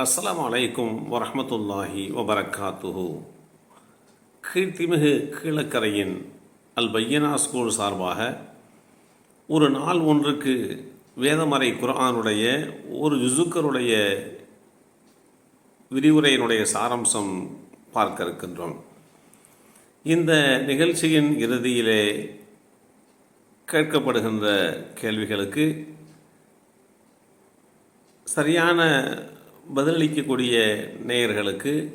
அஸ்லாம் அலைக்கும் வரமத்துல்லாஹி வபரக்காத்துஹு கீர்த்திமிகு கீழக்கரையின் அல் பையனா ஸ்கூல் சார்பாக ஒரு நாள் ஒன்றுக்கு வேதமறை குரானுடைய ஒரு ஜுசுக்கருடைய விரிவுரையினுடைய சாரம்சம் பார்க்க இருக்கின்றோம். இந்த நிகழ்ச்சியின் இறுதியிலே கேட்கப்படுகின்ற கேள்விகளுக்கு சரியான பதிலளிக்கக்கூடிய நேயர்களுக்கு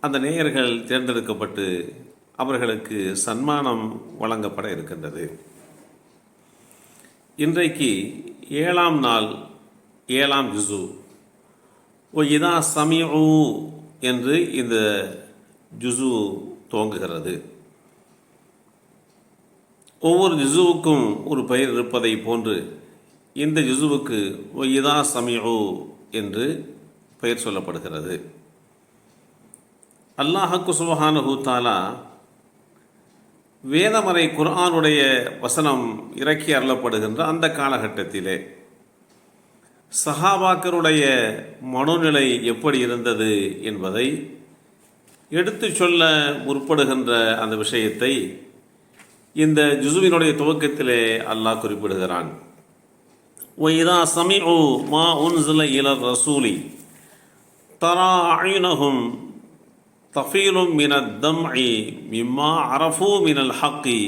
அந்த நேயர்கள் தேர்ந்தெடுக்கப்பட்டு அவர்களுக்கு சன்மானம் வழங்கப்பட இருக்கின்றது. இன்றைக்கு ஏழாம் நாள் ஏழாம் ஜுசு ஓ இதா சமியூ என்று இந்த ஜுசு துவங்குகிறது. ஒவ்வொரு ஜிசுவுக்கும் ஒரு பெயர் இருப்பதை போன்று இந்த ஜுசுவுக்கு ஒ இதா சமியூ என்று பெயர் சொல்லப்படுகிறது. அல்லாஹக்கு சுபஹான ஹூத்தாலா வேதமறை குர்ஆனுடைய வசனம் இறக்கி அருளப்படுகின்ற அந்த காலகட்டத்திலே சஹாபாக்கருடைய மனோநிலை எப்படி இருந்தது என்பதை எடுத்து சொல்ல முற்படுகின்ற அந்த விஷயத்தை இந்த ஜுசுவினுடைய துவக்கத்திலே அல்லாஹ் குறிப்பிடுகிறான். ஒய்தா சமி ஓ மா உன்சில இலர் ரசூலி தரா அயுனகும் தஃபீலும் மின தம் ஐ மிம்மா அரஃபூ மினல் ஹக்கி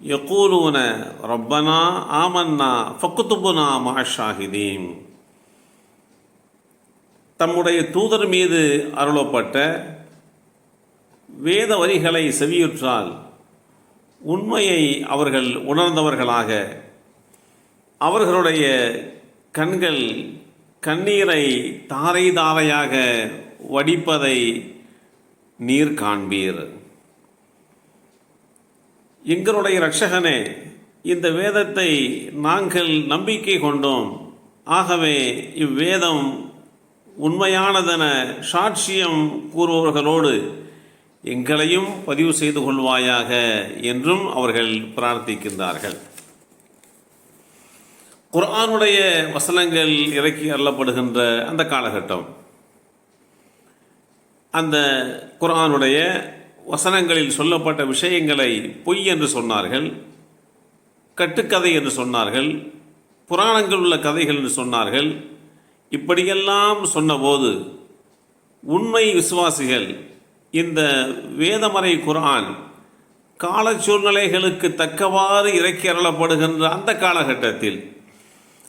யக்கூலூன ரப்பனா ஆமன்னா ஃபக்குத்துபுனா மஹஷாஹிதீம் தம்முடைய தூதர் மீது அருளப்பட்ட வேத வரிகளை செவியுற்றால் உண்மையை அவர்கள் உணர்ந்தவர்களாக அவர்களுடைய கண்கள் கண்ணீரை தாரை தாரையாக வடிப்பதை நீர் காண்பீர். எங்களுடைய இரட்சகனே இந்த வேதத்தை நாங்கள் நம்பிக்கை கொண்டோம். ஆகவே இவ்வேதம் உண்மையானதென சாட்சியம் கூறுபவர்களோடு எங்களையும் பதிவு செய்து கொள்வாயாக என்றும் அவர்கள் பிரார்த்திக்கின்றார்கள். குரானுடைய வசனங்கள் இறக்கி அள்ளப்படுகின்ற அந்த காலகட்டம். அந்த குரானுடைய வசனங்களில் சொல்லப்பட்ட விஷயங்களை பொய் என்று சொன்னார்கள் கட்டுக்கதை என்று சொன்னார்கள் புராணங்கள் உள்ள கதைகள் என்று சொன்னார்கள். இப்படியெல்லாம் சொன்னபோது உண்மை விசுவாசிகள் இந்த வேதமறை குரான் கால சூழ்நிலைகளுக்கு தக்கவாறு இறக்கி அருளப்படுகின்ற அந்த காலகட்டத்தில்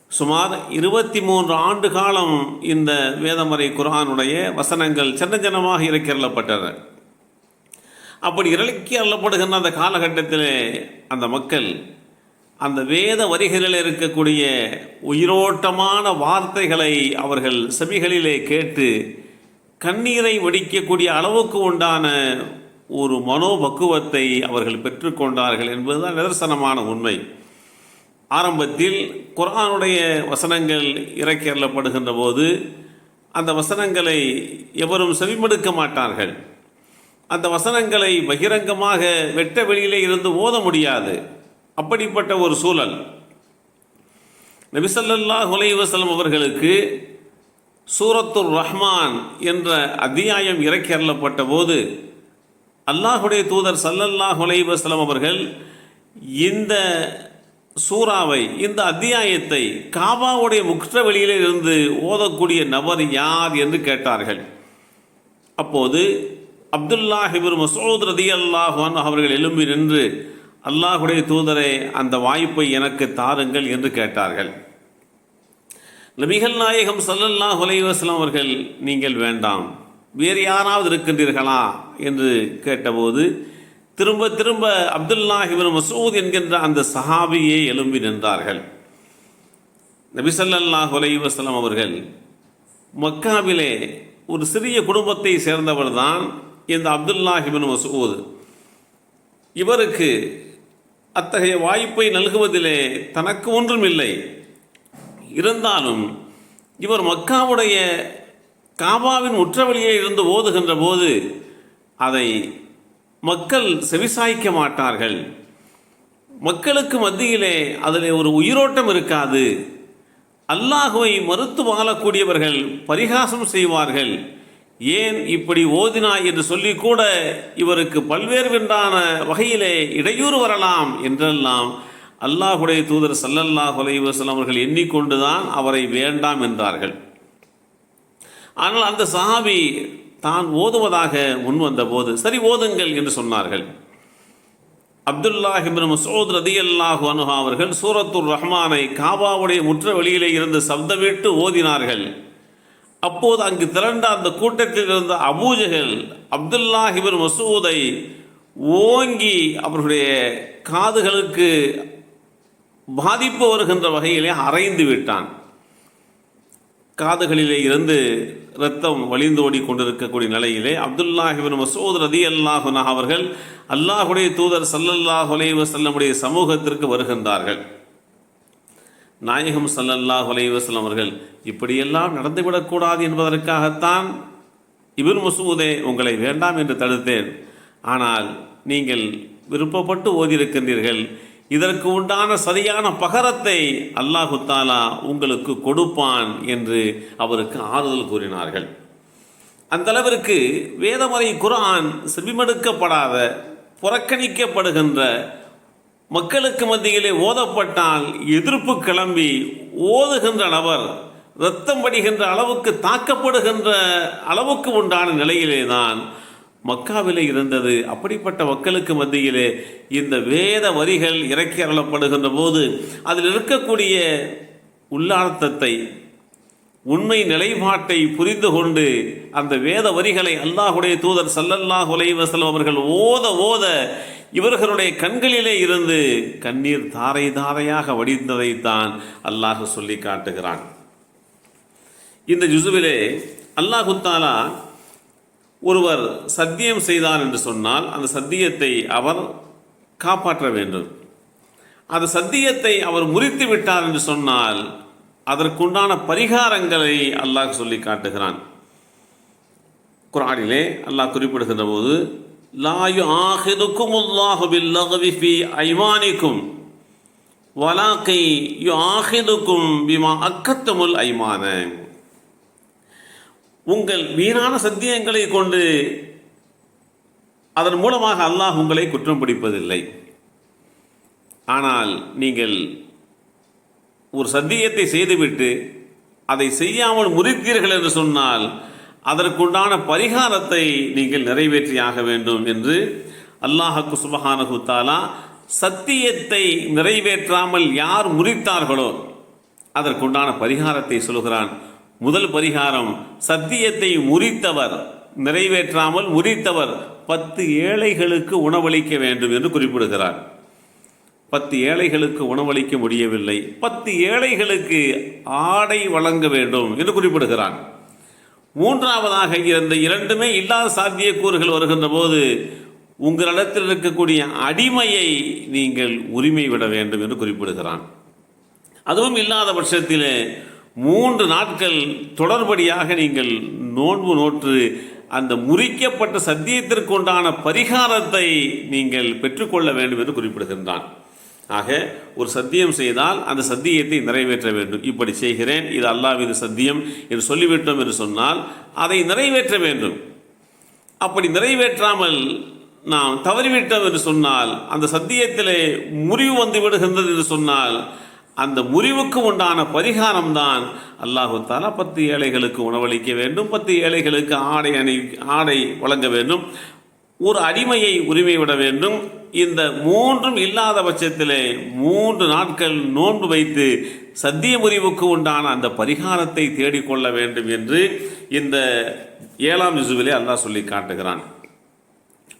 சுமார் இருபத்தி மூன்று ஆண்டு காலம் இந்த வேதமறை குரானுடைய வசனங்கள் சின்ன சின்னமாக இறக்கிரளப்பட்டன. அப்படி இறக்கி அள்ளப்படுகின்ற அந்த காலகட்டத்தில் அந்த மக்கள் அந்த வேத வரிகளில் இருக்கக்கூடிய உயிரோட்டமான வார்த்தைகளை அவர்கள் செவிகளிலே கேட்டு கண்ணீரை வடிக்கக்கூடிய அளவுக்கு உண்டான ஒரு மனோபக்குவத்தை அவர்கள் பெற்றுக்கொண்டார்கள் என்பதுதான் நிதர்சனமான உண்மை. ஆரம்பத்தில் குரானுடைய வசனங்கள் இறக்கி போது அந்த வசனங்களை எவரும் செவிமடுக்க மாட்டார்கள். அந்த வசனங்களை பகிரங்கமாக வெட்ட வெளியிலே இருந்து ஓத முடியாது. அப்படிப்பட்ட ஒரு சூழல். நபிசல்லா ஹுலைவசலம் அவர்களுக்கு சூரத்துர் ரஹ்மான் என்ற அத்தியாயம் இறக்கி அருளப்பட்ட போது அல்லாஹுடைய தூதர் சல்லல்லாஹ் ஹுலைவசலம் அவர்கள் இந்த சூறாவை இந்த அத்தியாயத்தை காபாவுடைய முக்த வெளியிலே இருந்து ஓதக்கூடிய நபர் யார் என்று கேட்டார்கள். அப்போது அப்துல்லா ஹிபர் மசூத் ரதி அல்லாஹான் அவர்கள் எழும்பி நின்று அல்லாஹுடைய தூதரே அந்த வாய்ப்பை எனக்கு தாருங்கள் என்று கேட்டார்கள். நபிகள் நாயகம் சல்லல்லாஹ் உலைவாஸ்லாம் அவர்கள் நீங்கள் வேண்டாம் வேறு யாராவது இருக்கின்றீர்களா? என்று கேட்டபோது திரும்ப திரும்ப அப்துல்லாஹிபின் மசூத் என்கின்ற அந்த சஹாபியே எழும்பி நின்றார்கள். நபிசல்லாஹ் வசலம் அவர்கள் மக்காவிலே ஒரு சிறிய குடும்பத்தை சேர்ந்தவர் தான் இந்த அப்துல்லாஹிபின் மசூத். இவருக்கு அத்தகைய வாய்ப்பை நல்குவதிலே தனக்கு ஒன்றும் இல்லை இருந்தாலும் இவர் மக்காவுடைய காபாவின் உற்றவழியே இருந்து ஓதுகின்ற போது அதை மக்கள் செவிசாய்க்க மாட்டார்கள். மக்களுக்கு மத்தியிலே அதில் ஒரு உயிரோட்டம் இருக்காது. அல்லாஹுவை மறுத்து வாழக்கூடியவர்கள் பரிகாசம் செய்வார்கள். ஏன் இப்படி ஓதினாய் என்று சொல்லி கூட இவருக்கு பல்வேறு வென்றான வகையிலே இடையூறு வரலாம் என்றெல்லாம் அல்லாஹுடைய தூதர் சல்லல்லாஹ் அலைவசம் அவர்கள் எண்ணிக்கொண்டுதான் அவரை வேண்டாம் என்றார்கள். ஆனால் அந்த சஹாபி தான் ஓதுவதாக முன் வந்தபோது சரி ஓதுங்கள் என்று சொன்னார்கள். அப்துல்லாஹிபின் மசூத் ரதி அல்லாஹு அனுஹா அவர்கள் சூரத்துர் ரஹ்மானை காபாவுடைய முற்ற வெளியிலே இருந்து சப்தமிட்டு ஓதினார்கள். அப்போது அங்கு திரண்ட அந்த கூட்டத்தில் இருந்த அபூஜகள் அப்துல்லாஹிபின் மசூதை ஓங்கி அவர்களுடைய காதுகளுக்கு பாதிப்பு வருகின்ற வகையிலே அரைந்து விட்டான். காதுகளிலே இருந்து ரத்தம் வழிந்தோடி கொண்டிருக்கக்கூடிய நிலையிலே அப்துல்லாஹிபின் மசூத் ரதி அல்லாஹுனா அவர்கள் அல்லாஹுடைய தூதர் சல்லல்லாஹ் வசல்லமுடைய சமூகத்திற்கு வருகின்றார்கள். நாயகம் சல்லல்லாஹ் வசல்லம் அவர்கள் இப்படியெல்லாம் நடந்துவிடக்கூடாது என்பதற்காகத்தான் இபின் மசூதே உங்களை வேண்டாம் என்று தடுத்தேன். ஆனால் நீங்கள் விருப்பப்பட்டு ஓதியிருக்கின்றீர்கள். இதற்கு உண்டான சரியான பகரத்தை அல்லாஹு தாலா உங்களுக்கு கொடுப்பான் என்று அவருக்கு ஆறுதல் கூறினார்கள். அந்த அளவிற்கு வேதமறை குரான் செவிமடுக்கப்படாத புறக்கணிக்கப்படுகின்ற மக்களுக்கு மத்தியிலே ஓதப்பட்டால் எதிர்ப்பு கிளம்பி ஓதுகின்ற நபர் ரத்தம் படிகின்ற அளவுக்கு தாக்கப்படுகின்ற அளவுக்கு உண்டான நிலையிலே தான் மக்காவிலே இருந்தது. அப்படிப்பட்ட மக்களுக்கு மத்தியிலே இந்த வேத வரிகள் இறக்கி அருளப்படுகின்ற போது அதில் இருக்கக்கூடிய உள்ளார்த்தத்தை உண்மை நிலைப்பாட்டை புரிந்து கொண்டு அந்த வேத வரிகளை அல்லாஹுடைய தூதர் சல்லல்லாஹ் உலைவசலம் அவர்கள் ஓத ஓத இவர்களுடைய கண்களிலே இருந்து கண்ணீர் தாரை தாரையாக வடிந்ததைத்தான் அல்லாஹ் சொல்லி காட்டுகிறான். இந்த ஜுசுவிலே அல்லாஹு தாலா ஒருவர் சத்தியம் செய்தார் என்று சொன்னால் அந்த சத்தியத்தை அவர் காப்பாற்ற வேண்டும். அந்த சத்தியத்தை அவர் முறித்து விட்டார் என்று சொன்னால் அதற்குண்டான பரிகாரங்களை அல்லாஹ் சொல்லி காட்டுகிறான். குரானிலே அல்லாஹ் குறிப்பிடுகின்ற போது லாயு ஆஹிதுக்கும் அல்லாஹு ஐமானிக்கும் வலாக்கை யு ஆஹிதுக்கும் பிமா அக்கத்தமுல் ஐமான உங்கள் வீணான சத்தியங்களை கொண்டு அதன் மூலமாக அல்லாஹ் உங்களை குற்றம் பிடிப்பதில்லை. ஆனால் நீங்கள் ஒரு சத்தியத்தை செய்துவிட்டு அதை செய்யாமல் முறித்தீர்கள் என்று சொன்னால் அதற்குண்டான பரிகாரத்தை நீங்கள் நிறைவேற்றியாக வேண்டும் என்று அல்லாஹக்கு சுபஹானஹு தாலா சத்தியத்தை நிறைவேற்றாமல் யார் முறித்தார்களோ அதற்குண்டான பரிகாரத்தை சொல்கிறான் முதல் பரிகாரம் சத்தியத்தை முறித்தவர் நிறைவேற்றாமல் முறித்தவர் பத்து ஏழைகளுக்கு உணவளிக்க வேண்டும் என்று குறிப்பிடுகிறார். பத்து ஏழைகளுக்கு உணவளிக்க முடியவில்லை. பத்து ஏழைகளுக்கு ஆடை வழங்க வேண்டும் என்று குறிப்பிடுகிறான் மூன்றாவதாக இருந்த இரண்டுமே இல்லாத சாத்தியக்கூறுகள் வருகின்ற போது உங்களிடத்தில் இருக்கக்கூடிய அடிமையை நீங்கள் உரிமை விட வேண்டும் என்று குறிப்பிடுகிறான் அதுவும் இல்லாத பட்சத்தில் மூன்று நாட்கள் தொடர்படியாக நீங்கள் நோன்பு நோற்று அந்த முறிக்கப்பட்ட சத்தியத்திற்கு உண்டான பரிகாரத்தை நீங்கள் பெற்றுக்கொள்ள வேண்டும் என்று குறிப்பிடுகின்றான். ஆக ஒரு சத்தியம் செய்தால் அந்த சத்தியத்தை நிறைவேற்ற வேண்டும். இப்படி செய்கிறேன் இது அல்லாவின் சத்தியம் என்று சொல்லிவிட்டோம் என்று சொன்னால் அதை நிறைவேற்ற வேண்டும். அப்படி நிறைவேற்றாமல் நாம் தவறிவிட்டோம் என்று சொன்னால் அந்த சத்தியத்திலே முறிவு வந்து விடுகின்றது என்று சொன்னால் அந்த முறிவுக்கு உண்டான பரிகாரம் தான் அல்லாஹு தாலா பத்து ஏழைகளுக்கு உணவளிக்க வேண்டும் பத்து ஏழைகளுக்கு ஆடை அணி ஆடை வழங்க வேண்டும் ஒரு அடிமையை உரிமை விட வேண்டும். இந்த மூன்றும் இல்லாத பட்சத்திலே மூன்று நாட்கள் நோன்பு வைத்து சத்திய முறிவுக்கு உண்டான அந்த பரிகாரத்தை தேடிக்கொள்ள வேண்டும் என்று இந்த ஏழாம் இசுவிலே அல்லாஹ் சொல்லி காட்டுகிறான்.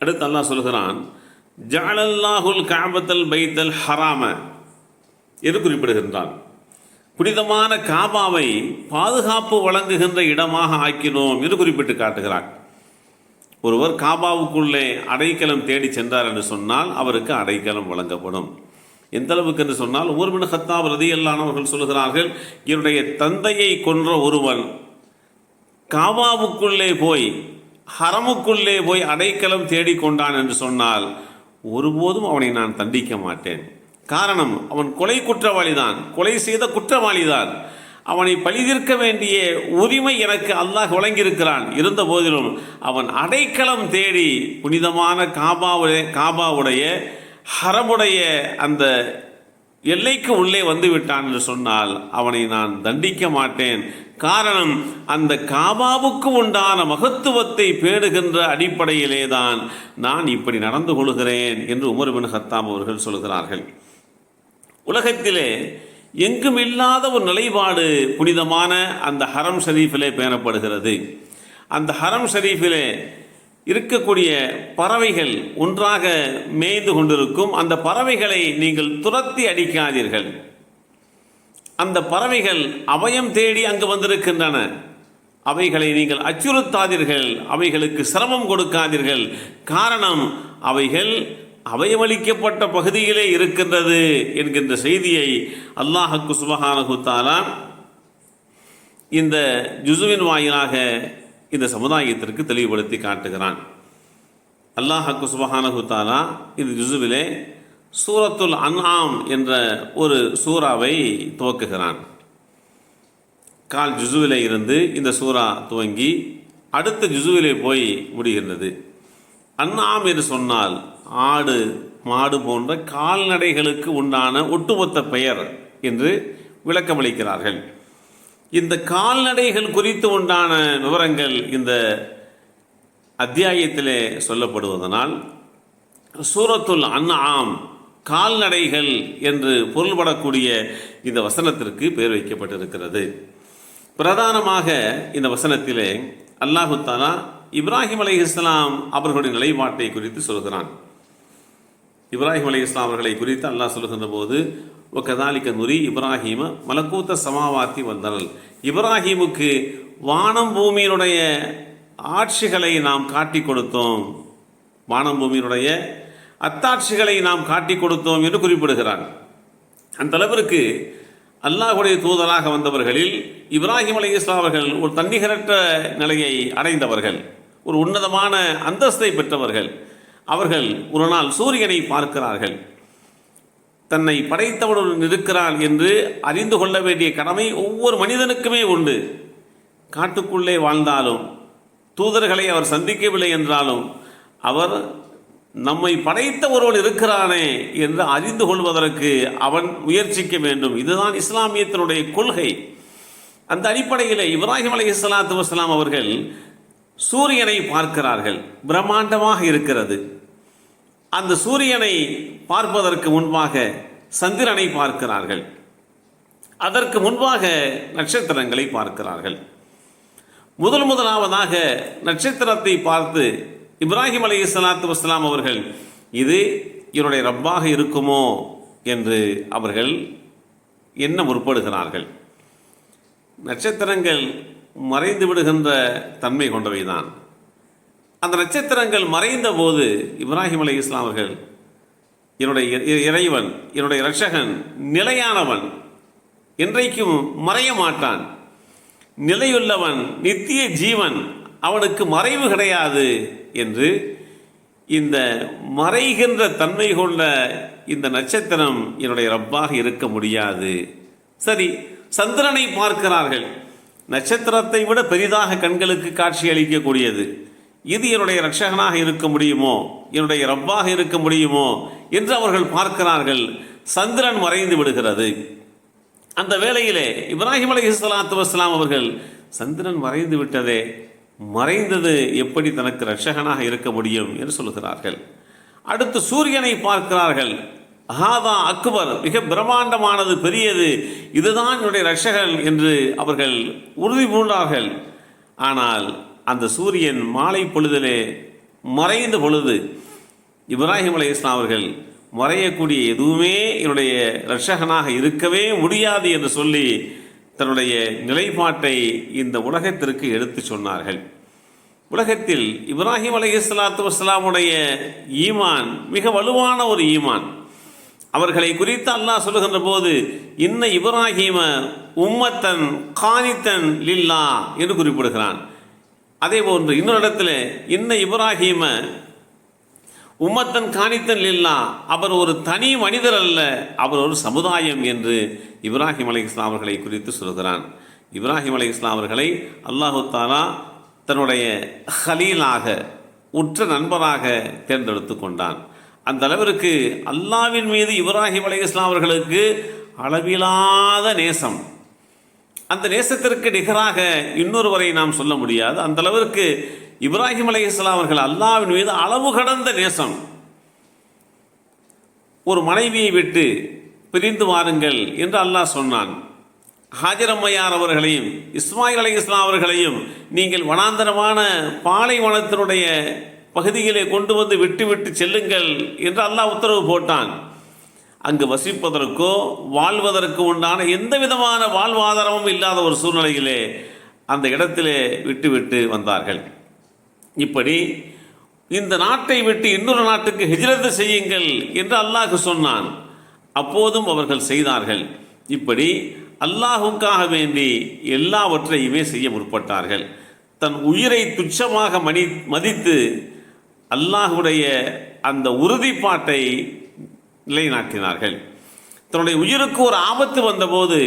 அடுத்து அல்லாஹ் சொல்கிறான் ஜாலல்லாஹுல் காபத்தல் பைத்தல் ஹராம. என்று குறிப்பிடுகின்றான்? புனிதமான காபாவை பாதுகாப்பு வழங்குகின்ற இடமாக ஆக்கினோம் என்று குறிப்பிட்டு காட்டுகிறார் ஒருவர் காபாவுக்குள்ளே அடைக்கலம் தேடி சென்றார் என்று சொன்னால் அவருக்கு அடைக்கலம் வழங்கப்படும். எந்த அளவுக்கு என்று சொன்னால் ஊர்மின் ஹத்தாப் ரதியல்லானவர்கள் சொல்கிறார்கள் என்னுடைய தந்தையை கொன்ற ஒருவன் காபாவுக்குள்ளே போய் ஹரமுக்குள்ளே போய் அடைக்கலம் தேடிக்கொண்டான் என்று சொன்னால் ஒருபோதும் அவனை நான் தண்டிக்க மாட்டேன். காரணம் அவன் கொலை குற்றவாளி தான் கொலை செய்த குற்றவாளிதான். அவனை பழிதீர்க்க வேண்டிய உரிமை எனக்கு அல்லாஹ் வழங்கியிருக்கிறான். இருந்த போதிலும் அவன் அடைக்கலம் தேடி புனிதமான காபாவுடைய காபாவுடைய ஹரமுடைய அந்த எல்லைக்கு உள்ளே வந்து விட்டான் என்று சொன்னால் அவனை நான் தண்டிக்க மாட்டேன். காரணம் அந்த காபாவுக்கு உண்டான மகத்துவத்தை பேணுகின்ற அடிப்படையிலே தான் நான் இப்படி நடந்து கொள்கிறேன் என்று உமர் பின் ஹத்தாம் அவர்கள் சொல்கிறார்கள். உலகத்திலே எங்கும் இல்லாத ஒரு நிலைப்பாடு புனிதமான அந்த ஹரம் ஷரீஃபிலே பேணப்படுகிறது. அந்த ஹரம் ஷரீஃபிலே இருக்கக்கூடிய பறவைகள் ஒன்றாக மேய்ந்து கொண்டிருக்கும். அந்த பறவைகளை நீங்கள் துரத்தி அடிக்காதீர்கள். அந்த பறவைகள் அபயம் தேடி அங்கு வந்திருக்கின்றன. அவைகளை நீங்கள் அச்சுறுத்தாதீர்கள். அவைகளுக்கு சிரமம் கொடுக்காதீர்கள். காரணம் அவைகள் அவயமளிக்கப்பட்ட பகுதியிலே இருக்கின்றது என்கின்ற செய்தியை அல்லாஹக்கு சுபஹானஹு இந்த ஜுசுவின் வாயிலாக இந்த சமுதாயத்திற்கு தெளிவுபடுத்தி காட்டுகிறான். அல்லாஹக்கு சுபஹானஹு இந்த ஜுசுவிலே சூரத்துல் அன்ஆம் என்ற ஒரு சூறாவை துவக்குகிறான். கால் ஜுசுவிலே இருந்து இந்த சூறா துவங்கி அடுத்த ஜுசுவிலே போய் முடிகின்றது. அன்னாம் என்று சொன்னால் ஆடு மாடு போன்ற கால்நடைகளுக்கு உண்டான ஒட்டுமொத்த பெயர் என்று விளக்கமளிக்கிறார்கள். இந்த கால்நடைகள் குறித்து உண்டான விவரங்கள் இந்த அத்தியாயத்திலே சொல்லப்படுவதனால் சூரத்துல் அன்ஆம் கால்நடைகள் என்று பொருள்படக்கூடிய இந்த வசனத்திற்கு பெயர் வைக்கப்பட்டிருக்கிறது. பிரதானமாக இந்த வசனத்திலே அல்லாஹு தாலா இப்ராஹிம் அலை இஸ்லாம் அவர்களுடைய நிலைப்பாட்டை குறித்து சொல்கிறான். இப்ராஹிம் அலி இஸ்லாம் அவர்களை குறித்து அல்லாஹ் சொல்லுகின்ற போது கதாலிக்க நுரி இப்ராஹிம மலக்கூத்த சமாவாத்தி வந்தனல் இப்ராஹிமுக்கு வானம் பூமியினுடைய ஆட்சிகளை நாம் காட்டி கொடுத்தோம். வானம் பூமியினுடைய அத்தாட்சிகளை நாம் காட்டி கொடுத்தோம் என்று குறிப்பிடுகிறான். அந்த அளவிற்கு அல்லாஹுடைய தூதராக வந்தவர்களில் இப்ராஹிம் அலி இஸ்லாம் அவர்கள் ஒரு தன்னிகரற்ற நிலையை அடைந்தவர்கள் ஒரு உன்னதமான அந்தஸ்தை பெற்றவர்கள். அவர்கள் ஒரு நாள் சூரியனை பார்க்கிறார்கள். தன்னை படைத்தவனுடன் இருக்கிறான் என்று அறிந்து கொள்ள வேண்டிய கடமை ஒவ்வொரு மனிதனுக்குமே உண்டு. காட்டுக்குள்ளே வாழ்ந்தாலும் தூதர்களை அவர் சந்திக்கவில்லை என்றாலும் அவர் நம்மை படைத்த ஒருவன் இருக்கிறானே என்று அறிந்து கொள்வதற்கு அவன் முயற்சிக்க வேண்டும். இதுதான் இஸ்லாமியத்தினுடைய கொள்கை. அந்த அடிப்படையில் இப்ராஹிம் அலி இஸ்லாத்து வஸ்லாம் அவர்கள் சூரியனை பார்க்கிறார்கள். பிரம்மாண்டமாக இருக்கிறது. அந்த சூரியனை பார்ப்பதற்கு முன்பாக சந்திரனை பார்க்கிறார்கள். அதற்கு முன்பாக நட்சத்திரங்களை பார்க்கிறார்கள். முதல் முதலாவதாக நட்சத்திரத்தை பார்த்து இப்ராஹிம் அலி சலாத்து வஸ்லாம் அவர்கள் இது இவருடைய ரப்பாக இருக்குமோ? என்று அவர்கள் என்ன முற்படுகிறார்கள்? நட்சத்திரங்கள் மறைந்து விடுகின்ற தன்மை கொண்டவைதான். அந்த நட்சத்திரங்கள் மறைந்த போது இப்ராஹிம் அலி இஸ்லாம் அவர்கள் என்னுடைய இறைவன் என்னுடைய ரட்சகன் நிலையானவன் என்றைக்கும் மறைய மாட்டான். நிலையுள்ளவன் நித்திய ஜீவன் அவனுக்கு மறைவு கிடையாது என்று இந்த மறைகின்ற தன்மை கொண்ட இந்த நட்சத்திரம் என்னுடைய ரப்பாக இருக்க முடியாது. சரி சந்திரனை பார்க்கிறார்கள். நட்சத்திரத்தை விட பெரிதாக கண்களுக்கு காட்சி அளிக்கக்கூடியது இது என்னுடைய ரட்சகனாக இருக்க முடியுமோ என்னுடைய ரப்பாக இருக்க முடியுமோ என்று அவர்கள் பார்க்கிறார்கள். சந்திரன் மறைந்து விடுகிறது. அந்த வேளையிலே இப்ராஹிம் அலி சலாத்து வஸ்லாம் அவர்கள் சந்திரன் மறைந்து விட்டதே மறைந்தது எப்படி தனக்கு ரட்சகனாக இருக்க முடியும்? என்று சொல்கிறார்கள். அடுத்து சூரியனை பார்க்கிறார்கள். ஹாதா அக்பர் மிக பிரம்மாண்டமானது பெரியது இதுதான் என்னுடைய ரட்சகன் என்று அவர்கள் உறுதி பூண்டார்கள். ஆனால் அந்த சூரியன் மாலை பொழுதிலே மறைந்த பொழுது இப்ராஹிம் அலி இஸ்லாம் அவர்கள் மறையக்கூடிய எதுவுமே என்னுடைய ரட்சகனாக இருக்கவே முடியாது என்று சொல்லி தன்னுடைய நிலைப்பாட்டை இந்த உலகத்திற்கு எடுத்து சொன்னார்கள். உலகத்தில் இப்ராஹிம் அலி இஸ்லாத்து வஸ்லாமுடைய ஈமான் மிக வலுவான ஒரு ஈமான். அவர்களை குறித்து அல்லாஹ் சொல்லுகின்ற போது இன்ன இப்ராஹிம உம்மத்தன் காணித்தன் லில்லா என்று குறிப்பிடுகிறான். அதே போன்று இன்னொரு இடத்துல இன்ன இப்ராஹிம உம்மத்தன் காணித்தன் இல்லா அவர் ஒரு தனி மனிதர் அல்ல அவர் ஒரு சமுதாயம் என்று இப்ராஹிம் அலை இஸ்லாம் அவர்களை குறித்து சொல்கிறான். இப்ராஹிம் அலை இஸ்லாம் அவர்களை அல்லாஹு தாலா தன்னுடைய ஹலீலாக உற்ற நண்பராக தேர்ந்தெடுத்து கொண்டான். அந்த அளவிற்கு அல்லாவின் மீது இப்ராஹிம் அலை இஸ்லாம் அவர்களுக்கு அளவிலாத நேசம். அந்த நேசத்திற்கு நிகராக இன்னொருவரை நாம் சொல்ல முடியாது. அந்த அளவிற்கு இப்ராஹிம் அலை இஸ்லாம் அவர்கள் அல்லாவின் மீது அளவு கடந்த நேசம். ஒரு மனைவியை விட்டு பிரிந்து வாருங்கள் என்று அல்லாஹ் சொன்னான். ஹாஜரம்மையார் அவர்களையும் இஸ்மாயில் அலை இஸ்லாம் அவர்களையும் நீங்கள் வனாந்தரமான பாலைவனத்தினுடைய பகுதிகளை கொண்டு வந்து விட்டு விட்டு செல்லுங்கள் என்று அல்லாஹ் உத்தரவு போட்டான். அங்கு வசிப்பதற்கோ வாழ்வதற்கு உண்டான எந்த விதமான வாழ்வாதாரமும் இல்லாத ஒரு சூழ்நிலையிலே அந்த இடத்திலே விட்டு விட்டு வந்தார்கள். இப்படி இந்த நாட்டை விட்டு இன்னொரு நாட்டுக்கு ஹிஜ்ரத்து செய்யுங்கள் என்று அல்லாஹ் சொன்னான். அப்போதும் அவர்கள் செய்தார்கள். இப்படி அல்லாஹுக்காக வேண்டி எல்லாவற்றையுமே செய்ய முற்பட்டார்கள். தன் உயிரை துச்சமாக மணி மதித்து அல்லாஹுடைய அந்த உறுதிப்பாட்டை நிலைநாட்டினார்கள். தன்னுடைய உயிருக்கு ஒரு ஆபத்து வந்தபோது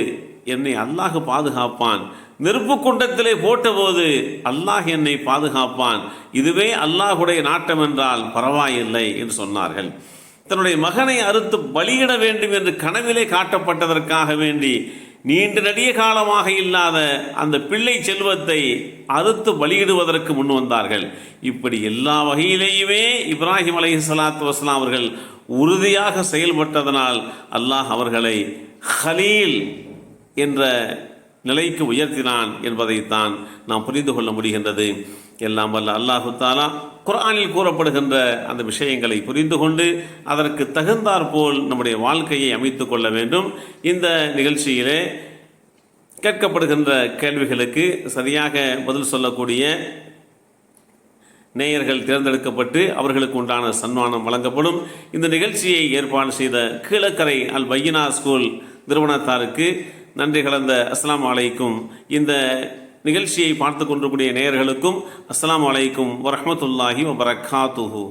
என்னை அல்லாஹ் பாதுகாப்பான். நெருப்பு குண்டத்திலே போட்டபோது அல்லாஹ் என்னை பாதுகாப்பான். இதுவே அல்லாஹுடைய நாட்டம் என்றால் பரவாயில்லை என்று சொன்னார்கள். தன்னுடைய மகனை அறுத்து பலியிட வேண்டும் என்று கனவிலே காட்டப்பட்டதற்காக வேண்டி நீண்ட நடிக காலமாக இல்லாத அந்த பிள்ளை செல்வத்தை அறுத்து பலியிடுவதற்கு முன் வந்தார்கள். இப்படி எல்லா வகையிலேயுமே இப்ராஹிம் அலை சலாத்து வஸ்லாம் அவர்கள் உறுதியாக செயல்பட்டதனால் அல்லாஹ் அவர்களை ஹலீல் என்ற நிலைக்கு உயர்த்தினான் என்பதைத்தான் நாம் புரிந்து கொள்ள முடிகின்றது. எல்லாம் வல்ல அல்லாஹு தாலா குரானில் கூறப்படுகின்ற அந்த விஷயங்களை புரிந்து கொண்டு அதற்கு தகுந்தாற்போல் நம்முடைய வாழ்க்கையை அமைத்து கொள்ள வேண்டும். இந்த நிகழ்ச்சியிலே கேட்கப்படுகின்ற கேள்விகளுக்கு சரியாக பதில் சொல்லக்கூடிய நேயர்கள் தேர்ந்தெடுக்கப்பட்டு அவர்களுக்கு உண்டான சன்மானம் வழங்கப்படும். இந்த நிகழ்ச்சியை ஏற்பாடு செய்த கீழக்கரை அல் பையனா ஸ்கூல் நிறுவனத்தாருக்கு நன்றி கலந்த அஸ்லாம் வலைக்கும் இந்த நிகழ்ச்சியை பார்த்து கொண்டிருக்கூடிய நேயர்களுக்கும் அஸ்லாம் அலைக்கும் வரமத்துல்லாஹி வபரகாத்துஹு